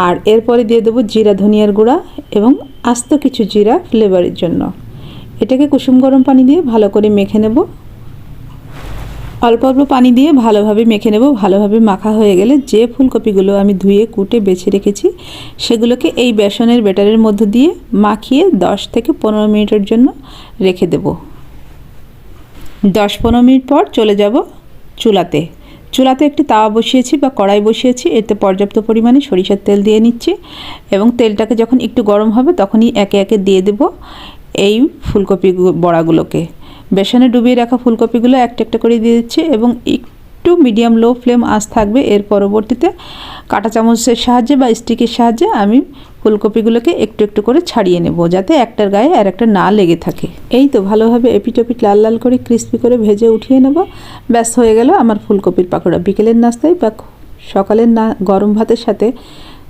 আর এরপরে দিয়ে দেবো জিরা ধনিয়ার গুঁড়া এবং আস্ত কিছু জিরা ফ্লেভারের জন্য। এটাকে কুসুম গরম পানি দিয়ে ভালো করে মেখে নেব। অল্প অল্প পানি দিয়ে ভালোভাবে মেখে নেব। ভালোভাবে মাখা হয়ে গেলে যে ফুলকপিগুলো আমি ধুয়ে, কুটে, বেছে রেখেছি, সেগুলোকে এই বেসনের ব্যাটারের মধ্যে দিয়ে মাখিয়ে 10 থেকে পনেরো মিনিটের জন্য রেখে দেব। দশ পনেরো মিনিট পর চলে যাব চুলাতে। চুলাতে একটি তাওয়া বসিয়েছি বা কড়াই বসিয়েছি। এতে পর্যাপ্ত পরিমাণে সরিষার তেল দিয়ে নিচ্ছি এবং তেলটাকে যখন একটু গরম হবে তখনই একে একে দিয়ে দেব এই ফুলকপি বড়াগুলোকে। বেসনে ডুবিয়ে রাখা ফুলকপিগুলো একটা একটা করে দিয়ে দিচ্ছি এবং একটু মিডিয়াম লো ফ্লেম আঁচ থাকবে। এর পরবর্তীতে কাঁটা চামচের সাহায্যে বা স্টিকের সাহায্যে আমি ফুলকপিগুলোকে একটু একটু করে ছাড়িয়ে নেব, যাতে একটার গায়ে আর একটা না লেগে থাকে। এই তো ভালোভাবে এপিটোপিট লাল লাল করে ক্রিস্পি করে ভেজে উঠিয়ে নেব। ব্যস্ত হয়ে গেল আমার ফুলকপির পাকোড়া। বিকেলের নাস্তায় বা সকালের না গরম ভাতের সাথে